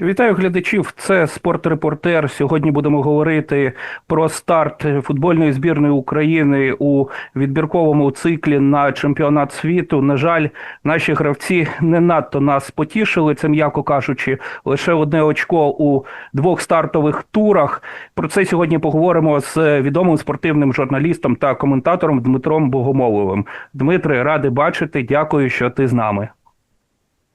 Вітаю глядачів. Це спортрепортер. Сьогодні будемо говорити про старт футбольної збірної України у відбірковому циклі на чемпіонат світу. На жаль, наші гравці не надто нас потішили. Це м'яко кажучи, лише одне очко у двох стартових турах. Про це сьогодні поговоримо з відомим спортивним журналістом та коментатором Дмитром Богомоловим. Дмитре, радий бачити. Дякую, що ти з нами.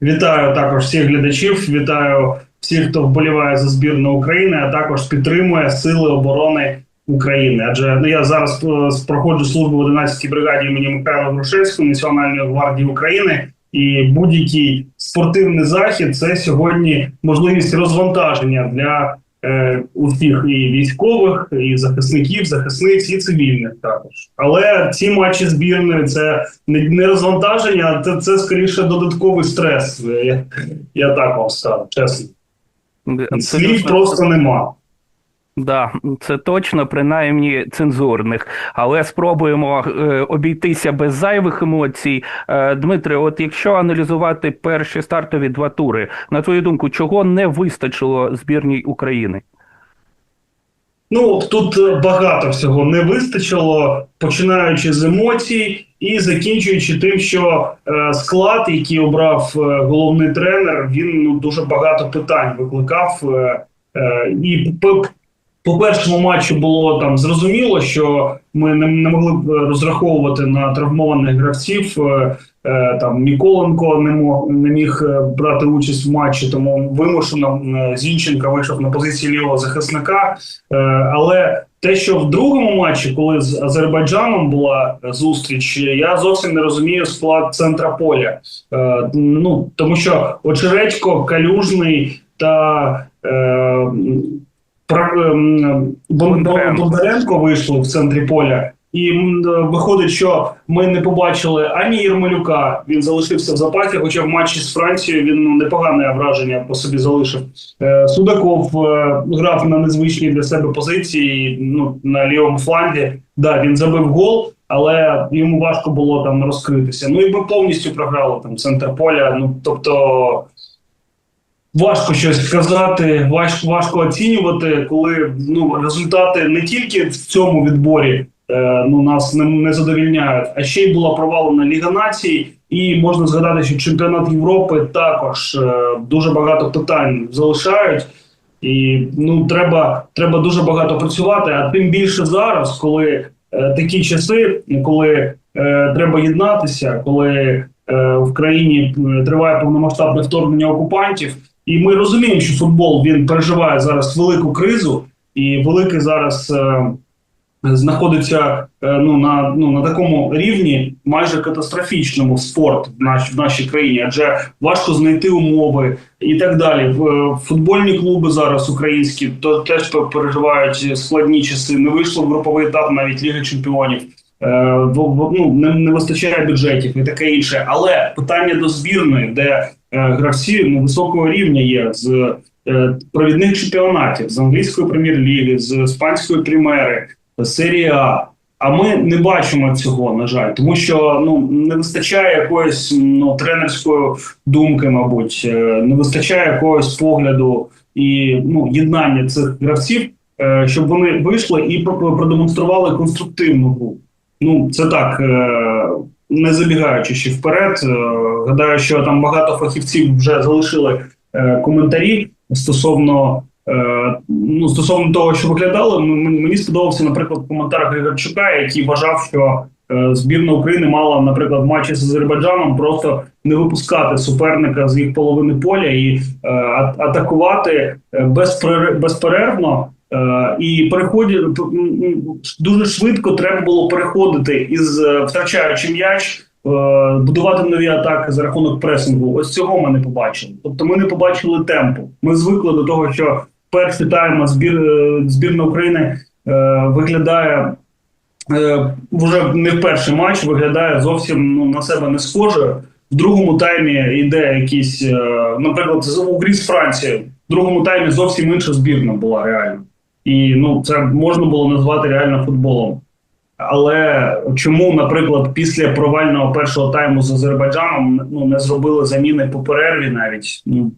Вітаю також всіх глядачів. Вітаю всіх, хто вболіває за збірну України, а також підтримує сили оборони України. Адже ну я зараз е, проходжу службу в 11-й бригаді імені Михайла Грушевського Національної гвардії України. І будь-який спортивний захід це сьогодні можливість розвантаження для е, усіх і військових, і захисників, захисниць, і цивільних також. Але ці матчі збірної це не, розвантаження, це, це скоріше додатковий стрес. Я, я так вам скажу, чесно. Слів просто нема. Да, це точно, принаймні цензурних, але спробуємо е, обійтися без зайвих емоцій. Е, Дмитре, от якщо аналізувати перші стартові два тури, на твою думку, чого не вистачило збірній України? Ну тут багато всього не вистачило, починаючи з емоцій і закінчуючи тим, що е, склад, який обрав е, головний тренер, він ну дуже багато питань викликав. Е, е, і по, першому матчу було там зрозуміло, що ми не, не могли б розраховувати на травмованих гравців. Е, е, там Міколенко не мог не міг е, брати участь в матчі, тому вимушено е, Зінченка вийшов на позиції лівого захисника. Е, але те, що в другому матчі, коли з Азербайджаном була зустріч, я зовсім не розумію склад центра поля. Е, ну тому що Очередько, Калюжний та е, Бондаренко вийшли в центрі поля. І виходить, що ми не побачили ані Єрмолюка. Він залишився в запасі, хоча в матчі з Францією він ну, непогане враження по собі залишив. Е, Судаков е, грав на незвичній для себе позиції. Ну на лівому флангі. Да, він забив гол, але йому важко було там розкритися. Ну і ми повністю програли там центр поля. Ну тобто. Важко щось сказати, важко важко оцінювати, коли ну результати не тільки в цьому відборі е, ну нас не, не задовільняють, а ще й була провалена Ліга націй, і можна згадати, що чемпіонат Європи також е, дуже багато питань залишають, і ну треба треба дуже багато працювати. А тим більше зараз, коли е, такі часи, коли е, треба єднатися, коли е, в країні е, триває повномасштабне вторгнення окупантів. І ми розуміємо, що футбол він переживає зараз велику кризу, і великий зараз е, знаходиться е, ну на ну на такому рівні, майже катастрофічному спорт в, наш, в нашій країні, адже важко знайти умови і так далі. В, футбольні клуби зараз українські то теж переживають складні часи. Не вийшло в груповий етап навіть Ліги Чемпіонів. Е, ну, не, не вистачає бюджетів і таке інше, але питання до збірної, де гравці ну, високого рівня є з е, провідних чемпіонатів з англійської прем'єр-ліги, з іспанської примери, серії А. А ми не бачимо цього, на жаль, тому що ну не вистачає якоїсь ну тренерської думки, мабуть, е, не вистачає якогось погляду і ну єднання цих гравців, щоб вони вийшли і продемонстрували конструктивну гру. Ну це так не забігаючи ще вперед, е, гадаю, що там багато фахівців вже залишили е, коментарі стосовно е, ну стосовно того, що виглядало. Мені сподобався, наприклад, коментар Григорчука, який вважав, що збірна України мала, наприклад, в матчі з Азербайджаном просто не випускати суперника з їх половини поля і атакувати безперервно. Е, і переході дуже швидко треба було переходити із е, втрачаючи м'яч, е, будувати нові атаки за рахунок пресингу. Ось цього ми не побачили. Тобто, ми не побачили темпу. Ми звикли до того, що перший тайм збір збірна України виглядає вже не в перший матч, виглядає зовсім ну, на себе не схоже. В другому таймі йде якийсь, наприклад, у грі з Францією. В другому таймі зовсім інша збірна була реально. І ну це можна було назвати реально футболом. Але чому, наприклад, після провального першого тайму з Азербайджаном ну не зробили заміни по перерві навіть? Ну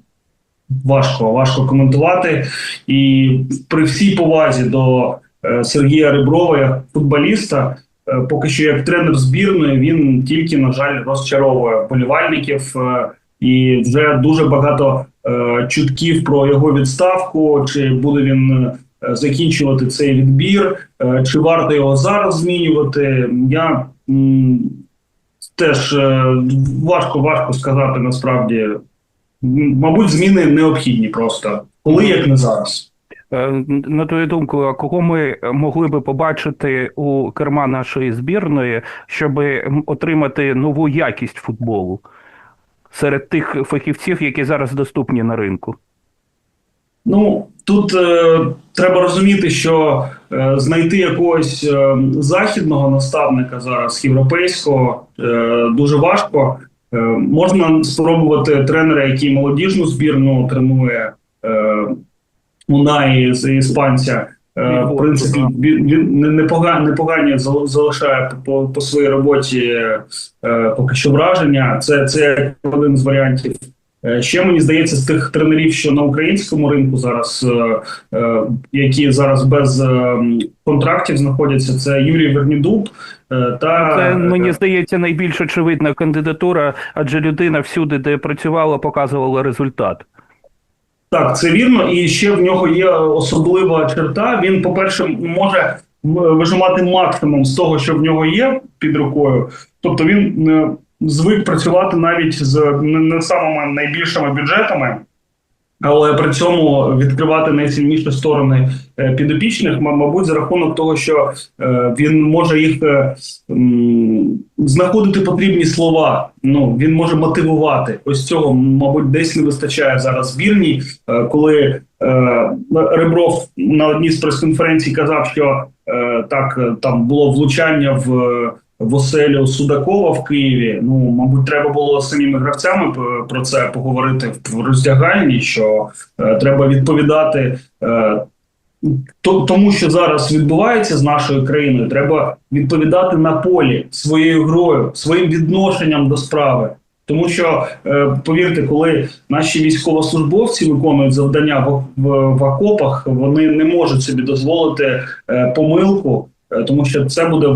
важко, важко коментувати. І при всій повазі до е, Сергія Реброва, як футболіста, е, поки що як тренер збірної, він тільки, на жаль, розчаровує вболівальників. е, І вже дуже багато чутків про його відставку, чи буде він закінчувати цей відбір, е, чи варто його зараз змінювати. Я теж е, важко важко сказати насправді. Мабуть, зміни необхідні просто коли як не зараз. Е, На твою думку, а кого ми могли би побачити у керма нашої збірної, щоб отримати нову якість футболу серед тих фахівців, які зараз доступні на ринку? Ну тут е, треба розуміти, що е, знайти якогось е, західного наставника зараз європейського е, дуже важко. Е, можна спробувати тренера, який молодіжну збірну тренує е, Унаї з іспанця. Е, в принципі, він, він не- непогані, непогані залишає по, по своїй роботі е, поки що враження. Це, це один з варіантів. Е, Ще мені здається, з тих тренерів, що на українському ринку зараз, е, е, які зараз без контрактів знаходяться, це Юрій Вернідуб та Це мені здається найбільш очевидна кандидатура, адже людина всюди, де працювала, показувала результат. Так, це вірно, і ще в нього є особлива черта. Він, по-перше, може вижимати максимум з того, що в нього є під рукою. Тобто він звик працювати навіть з не, самими найбільшими бюджетами, але при цьому відкривати найсильніші сторони е, підопічних, мабуть, за рахунок того, що е, він може їх е, знаходити потрібні слова. Ну він може мотивувати. Ось цього, мабуть, десь не вистачає зараз збірній, коли Ребров на одній з прес-конференцій казав, що так там було влучання в. В оселю Судакова в Києві. Ну, мабуть, треба було з самими гравцями про це поговорити в роздягальні, що е, треба відповідати е, тому, що зараз відбувається з нашою країною. Треба відповідати на полі своєю грою, своїм відношенням до справи. Тому що е, повірте, коли наші військовослужбовці виконують завдання в, окопах, вони не можуть собі дозволити е, помилку, е, тому що це буде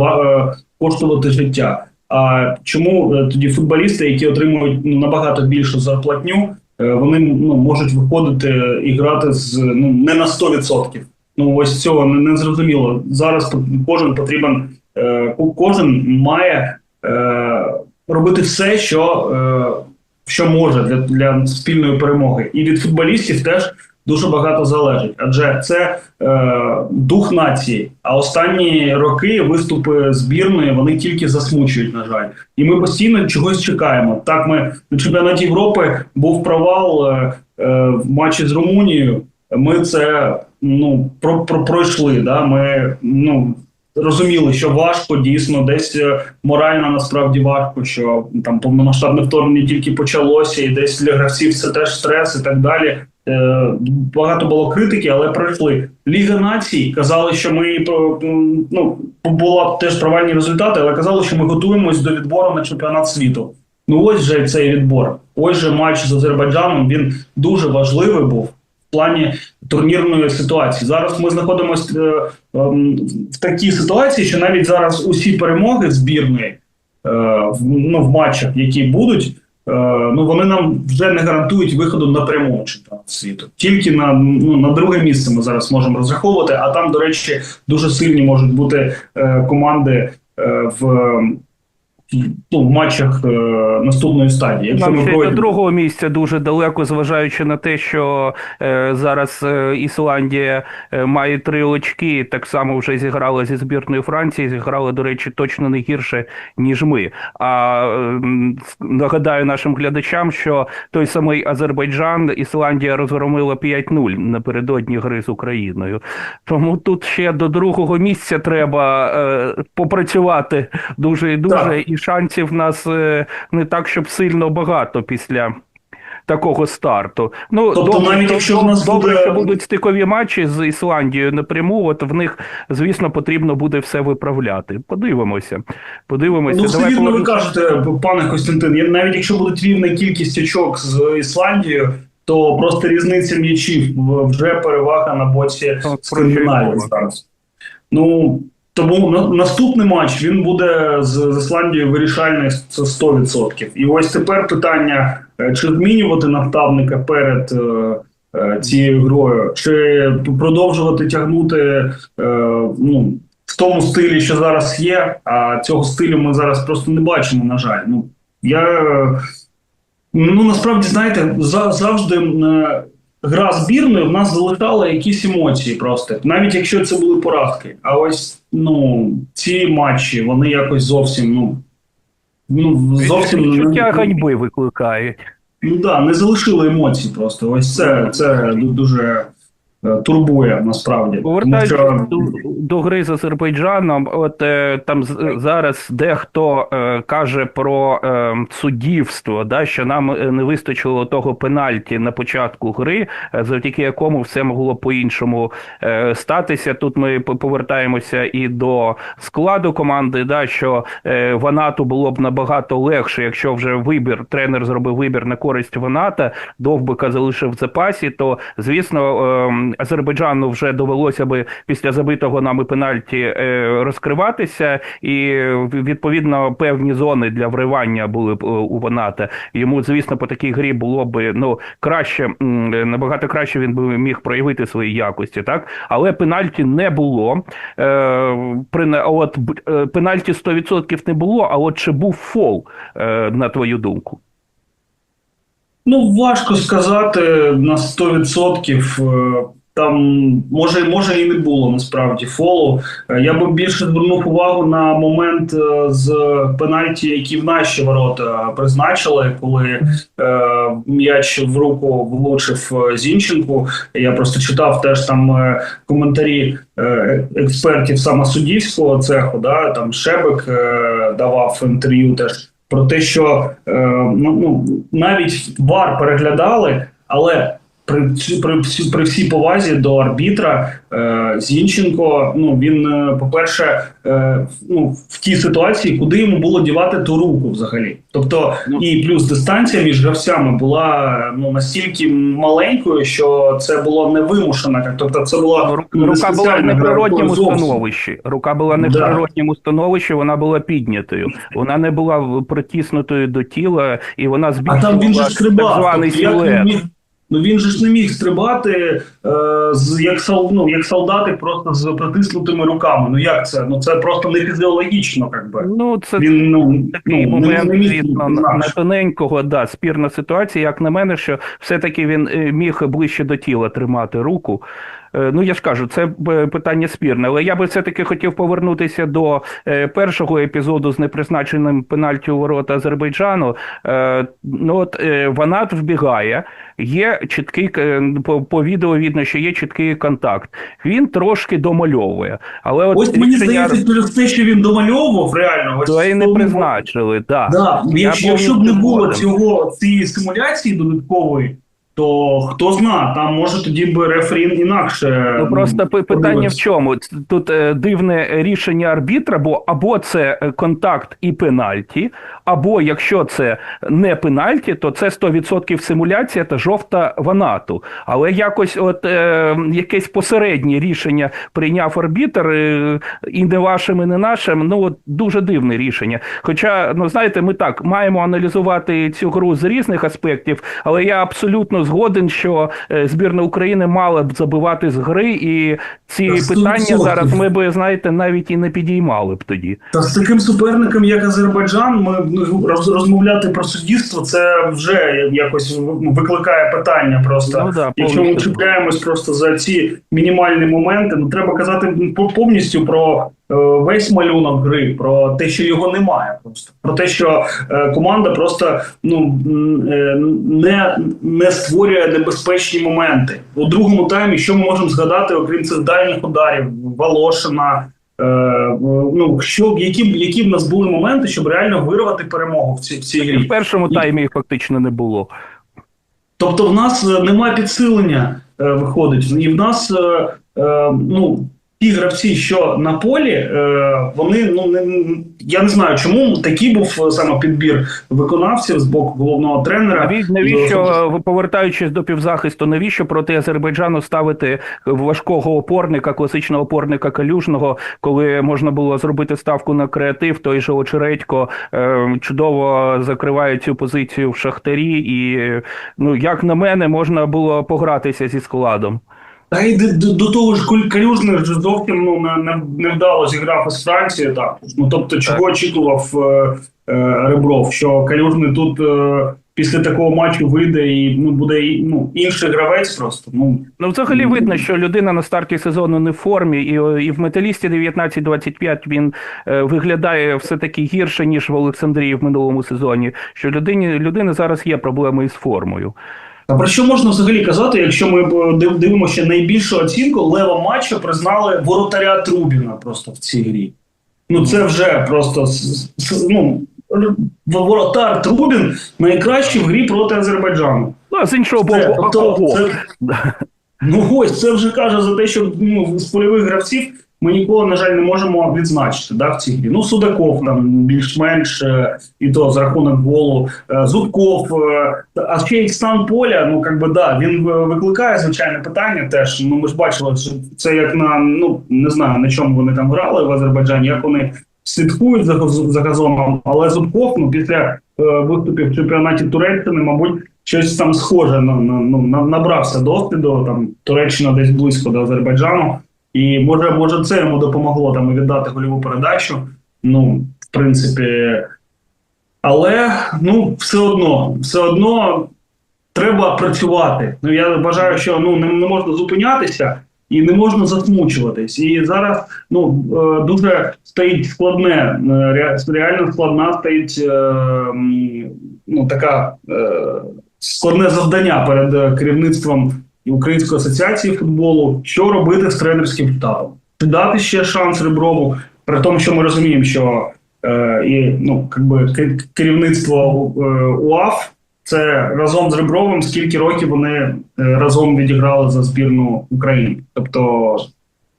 коштувати життя. А чому е, тоді футболісти, які отримують ну, набагато більшу зарплатню, е, вони ну, можуть виходити і грати з ну не на 100%. Ну ось цього не, не зрозуміло. Зараз кожен потрібен, е, кожен має робити все, що, що може для, для спільної перемоги. І від футболістів теж дуже багато залежить, адже це е, дух нації. А останні роки виступи збірної вони тільки засмучують, на жаль. І ми постійно чогось чекаємо. Так, ми на чемпіонаті Європи був провал е, е, в матчі з Румунією. Ми це ну про, про пройшли. Да? Ми ну розуміли, що важко дійсно, десь е, морально насправді важко, що там повномасштабне вторгнення тільки почалося, і десь для гравців це теж стрес і так далі. Е, Багато було критики, але пройшли. Ліга націй казали, що ми е, ну була теж провальні результати, але казали, що ми готуємось до відбору на чемпіонат світу. Ну ось же цей відбор. Ось же матч з Азербайджаном. Він дуже важливий був в плані турнірної ситуації. Зараз ми знаходимося е, ем, в такій ситуації, що навіть зараз усі перемоги збірної е, в, ну, в матчах, які будуть, е, ну вони нам вже не гарантують виходу на прямому чемпіонат світу. Тільки на, ну, на друге місце ми зараз можемо розраховувати. А там, до речі, дуже сильні можуть бути е, команди е, в. Ну, в матчах е, наступної стадії. Якщо Нам ми ще до пройдемо. другого місця дуже далеко, зважаючи на те, що е, зараз е, Ісландія е, має три очки, так само вже зіграла зі збірною Франції, зіграла, до речі, точно не гірше, ніж ми. А е, нагадаю нашим глядачам, що той самий Азербайджан Ісландія розгромила 5-0 напередодні гри з Україною. Тому тут ще до другого місця треба е, попрацювати дуже і дуже, Так. Шансів в нас е, не так, щоб сильно багато після. Такого старту. Ну Тобто, навіть якщо в нас добре, буде- що будуть стикові матчі з Ісландією напряму, от в них, звісно, потрібно буде все виправляти. Подивимося. Подивимося. Ну, все Давай вірно ви кажете, пане Костянтин. Навіть якщо буде рівна кількість очок з Ісландією, то просто різниця м'ячів вже перевага на боці скандинавів зараз. Ну тому на, наступний матч він буде з, Ісландією вирішальний це 100%. І ось тепер питання: е, чи змінювати наставника перед е, е, цією грою, чи продовжувати тягнути е, ну, в тому стилі, що зараз є. А цього стилю ми зараз просто не бачимо. На жаль, ну я е, ну насправді знаєте, за, завжди. Гра збірної в нас залишала якісь емоції просто, навіть якщо це були поразки. А ось ну ці матчі вони якось зовсім ну, ну зовсім Відчуття не, ганьби викликають. ну, да, не залишили емоцій просто. Ось це, це дуже турбує насправді. Повертаючись що до, до гри з Азербайджаном, от е, там з- зараз дехто е, каже про е, суддівство, да, що нам е, не вистачило того пенальті на початку гри, е, завдяки якому все могло по-іншому е, статися. Тут ми повертаємося і до складу команди, да, що е, Ванату було б набагато легше, якщо вже вибір, тренер зробив вибір на користь Ваната, Довбика залишив в запасі, то звісно ем, Азербайджану вже довелося би після забитого нами пенальті е, розкриватися, і е, відповідно певні зони для вривання були б е, у Ваната. Йому, звісно, по такій грі було б ну краще, набагато краще він би міг проявити свої якості, так але пенальті не було. Е, при от е, пенальті 100% не було. А от чи був фол, е, на твою думку? Ну, важко сказати на 100%. Там може, може і не було насправді фолу. Е, Я би більше звернув увагу на момент е, з пенальті, які в наші ворота призначили, коли е, м'яч в руку влучив е, Зінченку. Я просто читав теж там коментарі експертів саме суддівського цеху. Да, там Шебек е, давав інтерв'ю теж про те, що е, ну, ну, навіть ВАР переглядали, але при, при, при всій повазі до арбітра е, Зінченко, ну він, е, по-перше, е, ну, в тій ситуації, куди йому було дівати ту руку взагалі. Тобто, Ну. і плюс дистанція між гравцями була ну, настільки маленькою, що це було невимушено. Тобто, це була Ру- не Рука була в неприродньому становищі. Рука була не в Да. природньому становищі, вона була піднятою. Вона не була притиснутою до тіла, і вона збільшувала так званий Тобто, силует. Ну він же ж не міг стрибати е, з як сол, ну, як солдати просто з притиснутими руками. Ну як це? Ну це просто не фізіологічно, як би. Ну, це Він ну, такий ну, момент, звісно, на тоненького, да, спірна ситуація. Як на мене, що все-таки він е, міг ближче до тіла тримати руку. Е, Ну, я ж кажу, це е, питання спірне, але я би все-таки хотів повернутися до е, першого епізоду з непризначеним пенальті у ворота Азербайджану. Ну от Ванат вбігає, є чіткий по, по відео видно, що є чіткий контакт. Він трошки домальовує. Але от Ось мені здається, через те, що він домальовував, реально ось то і не призначили. Да. Да, Я якщо б не було цього цієї симуляції додаткової, то хто зна, там може тоді би рефері інакше. Ну просто питання в чому? Тут е, дивне рішення арбітра, бо або це е, контакт і пенальті, або якщо це не пенальті, то це 100% симуляція та жовта ванату. Але якось от е, якесь посереднє рішення прийняв арбітр, е, і не вашим, і не нашим. Ну от дуже дивне рішення. Хоча, ну знаєте, ми так маємо аналізувати цю гру з різних аспектів, але я абсолютно згоден, що е, збірна України мала б забивати з гри, і ці Та сто питання відсотків. зараз ми би знаєте навіть і не підіймали б тоді. Та з таким суперником, як Азербайджан, ми ну, роз- розмовляти про суддівство, це вже якось викликає питання. Просто Ну да, якщо ми чіпляємось просто за ці мінімальні моменти, ну треба казати по- повністю про весь малюнок гри, про те, що його немає, просто про те, що е, команда просто ну е, не, не створює небезпечні моменти у другому таймі. Що ми можемо згадати, окрім цих дальніх ударів, Волошина. Е, ну що які які в нас були моменти, щоб реально вирвати перемогу в цій в цій І в першому таймі їх фактично не було. Тобто, в нас е, немає підсилення, е, виходить, і в нас е, е, ну ті гравці, що на полі, е, вони ну не я не знаю, чому такий був е, саме підбір виконавців з боку головного тренера. Наві- Навіщо, повертаючись до півзахисту, навіщо проти Азербайджану ставити важкого опорника, класичного опорника калюжного, коли можна було зробити ставку на креатив, той же Очередько е, чудово закриває цю позицію в Шахтарі, і ну як на мене, можна було погратися зі складом. Та й до, до, того ж Калюжний зовсім ну не, не, невдало зіграв із Франції так. Ну тобто, чого очікував е, е, Ребров, що Калюжний тут е, після такого матчу вийде і ну буде ну інший гравець просто. Ну Ну, взагалі видно, що людина на старті сезону не в формі, і, і в металісті 19-25 він е, виглядає все таки гірше, ніж в Олександрії в минулому сезоні. Що людині людини зараз є проблеми із формою. А про що можна взагалі казати, якщо ми дивимося найбільшу оцінку лева матчу признали воротаря Трубіна просто в цій грі. Ну це вже просто ну, воротар Трубін найкращий в грі проти Азербайджану. Ну, з іншого боку, Це, тобто, це, ну ось це вже каже за те, що ну, з польових гравців ми нікого, на жаль, не можемо відзначити да, в цій грі. Ну, Судаков там більш-менш е, і то за рахунок голу, е, Зубков, е, а ще й стан поля, ну як би да, він викликає звичайне питання теж. Ну ми ж бачили, що це як на ну не знаю на чому вони там грали в Азербайджані, як вони слідкують за, за газоном, але Зубков ну, після е, виступів в чемпіонаті Туреччини, мабуть, щось там схоже на, на, ну, на, набрався досвіду. Там Туреччина десь близько до Азербайджану. І може, може, це йому допомогло там віддати гольову передачу. Ну, в принципі, але ну, все одно, все одно треба працювати. Ну, я вважаю, що ну, не, не можна зупинятися і не можна засмучуватись. І зараз ну, е, дуже стоїть складне, е, реально складна стоїть е, ну, така складне завдання перед е, керівництвом Української асоціації футболу, що робити з тренерським штабом. Чи дати ще шанс Реброву, при тому, що ми розуміємо, що е, і ну, якби, кер- керівництво е, УАФ це разом з Ребровим, скільки років вони е, разом відіграли за збірну України. Тобто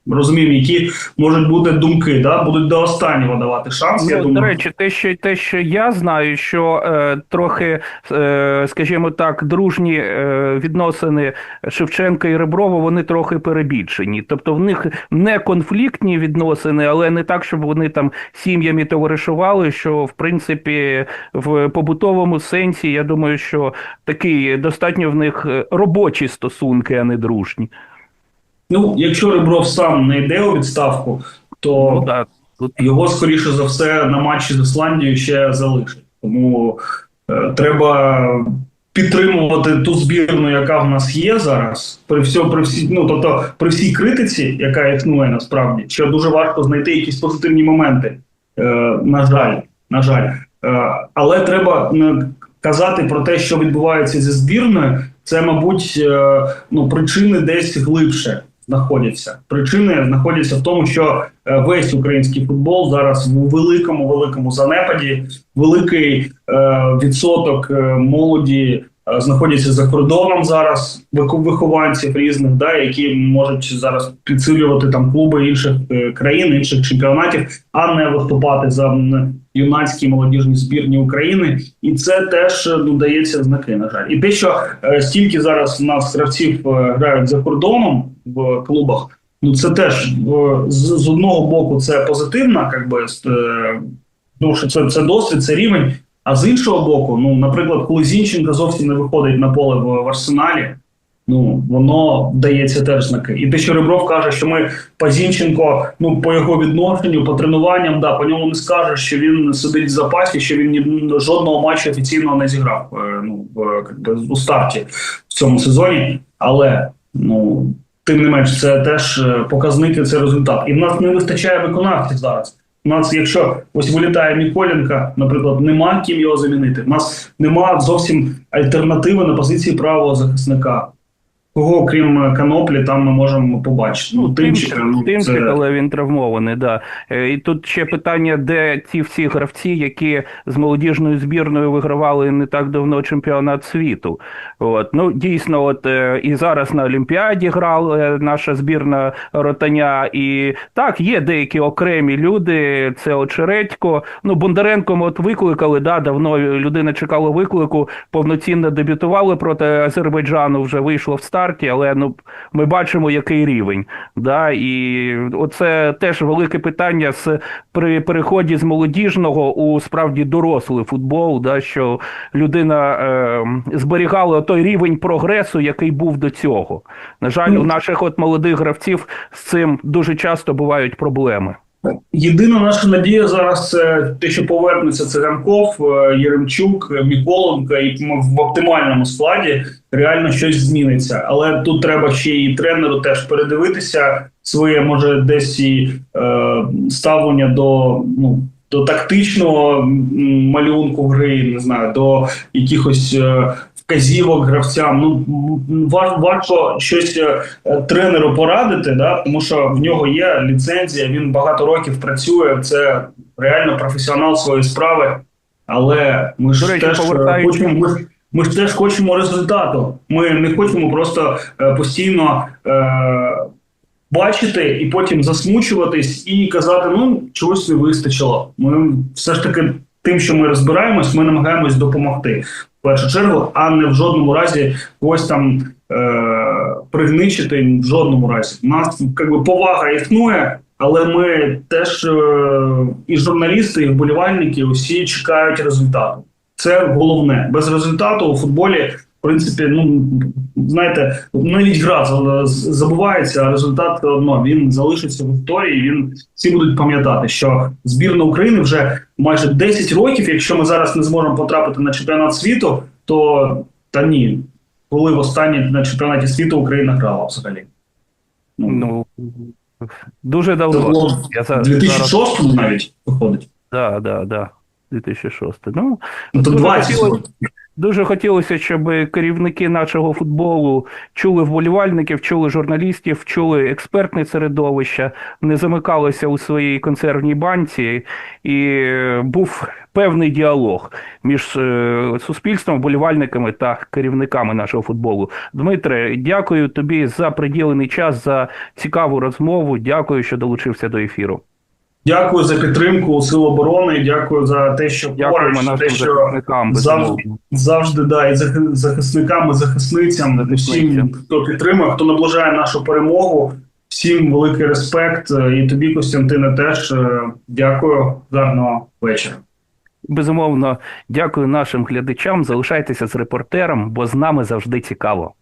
розуміємо, які можуть бути думки, да? будуть до останнього давати шанс. я Ну, думаю. до речі, те, що те, що я знаю, що е, трохи, е, скажімо так, дружні е, відносини Шевченка і Реброва, вони трохи перебільшені. Тобто в них не конфліктні відносини, але не так, щоб вони там сім'ями товаришували. Що в принципі в побутовому сенсі, я думаю, що такі достатньо в них е, робочі стосунки, а не дружні. Ну, якщо Ребров сам не йде у відставку, то Ну. Тут його скоріше за все на матчі з Ісландією ще залишать. Тому е, треба підтримувати ту збірну, яка в нас є зараз, при всьому при всі, ну тобто при всій критиці, яка існує насправді, що дуже важко знайти якісь позитивні моменти. Е, на жаль, на жаль, е, але треба е, казати про те, що відбувається зі збірною. Це, мабуть, е, ну причини десь глибше знаходяться. Причини знаходяться в тому, що е, весь український футбол зараз у великому великому занепаді. Великий е, відсоток е, молоді знаходяться за кордоном зараз. Вихованців різних, да, які можуть зараз підсилювати там клуби інших країн, інших чемпіонатів, а не виступати за юнацькі молодіжні збірні України, і це теж ну, дається знаки. На жаль, і те, що стільки зараз у нас гравців грають за кордоном в клубах. Ну це теж е, з, з одного боку це позитивна, як би ну, що це, це досвід, це рівень. А з іншого боку, ну, наприклад, коли Зінченко зовсім не виходить на поле в, в арсеналі, ну воно дається теж знаки. І те, що Ребров каже, що ми по Зінченко, ну по його відношенню, по тренуванням, да, по ньому не скажеш, що він сидить в запасі, що він ні, жодного матчу офіційно не зіграв е, ну, в, би, у старті в цьому сезоні. Але ну тим не менш, це теж показники, це результат. І в нас не вистачає виконавців зараз. У нас, якщо ось вилітає Ніколенка, наприклад, нема ким його замінити. У нас нема зовсім альтернативи на позиції правого захисника. Кого крім Каноплі, там ми можемо побачити. Ну, Тимчика, ну, Тимчик, це... але він травмований, да. Е, І тут ще питання, де ті всі гравці, які з молодіжною збірною вигравали не так давно чемпіонат світу. От. Ну, дійсно, от е, і зараз на Олімпіаді грала е, наша збірна ротаня. І так, є деякі окремі люди, це Очередько. Ну, Бондаренко ми от викликали, да, давно людина чекала виклику, повноцінно дебютували проти Азербайджану, вже вийшло в старті, але ну, ми бачимо, який рівень. Да? І оце теж велике питання з при переході з молодіжного у справді дорослий футбол, да, що людина е, зберігала той рівень прогресу, який був до цього. На жаль, у наших от молодих гравців з цим дуже часто бувають проблеми. Єдина наша надія зараз це те, що повернеться Циганков, е, Єремчук, е, Міколенко, і в оптимальному складі реально щось зміниться. Але тут треба ще і тренеру теж передивитися своє, може, десь і е, ставлення до ну. До тактичного малюнку гри, не знаю, до якихось е, вказівок гравцям. Ну варто щось е, тренеру порадити, да, тому що в нього є ліцензія, він багато років працює. Це реально професіонал своєї справи. Але ми ж теж е, хочемо. Ми, ми ж теж хочемо результату. Ми не хочемо просто е, постійно. Е, Бачити і потім засмучуватись і казати, ну чогось не вистачило. Ми все ж таки тим, що ми розбираємось, ми намагаємось допомогти першу чергу, а не в жодному разі когось там е- пригничити. В жодному разі. У нас якби повага існує, але ми теж е- і журналісти, і вболівальники усі чекають результату. Це головне. Без результату у футболі, в принципі, ну знаєте, навіть гра забувається, а результат одно він залишиться в історії. Він всі будуть пам'ятати, що збірна України вже майже 10 років. Якщо ми зараз не зможемо потрапити на чемпіонат світу, то та ні, коли востаннє на чемпіонаті світу Україна грала взагалі. Ну, дуже це давно. в за- 2006 навіть виходить. Да, да, да. 2006. Ну, Ну, то 20 хотілося- років. Дуже хотілося, щоб керівники нашого футболу чули вболівальників, чули журналістів, чули експертне середовище, не замикалося у своїй консервній банці, і е, був певний діалог між е, суспільством, вболівальниками та керівниками нашого футболу. Дмитре, дякую тобі за приділений час, за цікаву розмову. Дякую, що долучився до ефіру. Дякую за підтримку Сил оборони. Дякую за те, що поруч, те, що захисникам. завжди, завжди да, і захисникам, і захисницям, Захисницям. всім, хто підтримує, хто наближає нашу перемогу. Всім великий респект. Е, І тобі, Костянтине, теж е, дякую. Гарного вечора. Безумовно, дякую нашим глядачам. Залишайтеся з репортером, бо з нами завжди цікаво.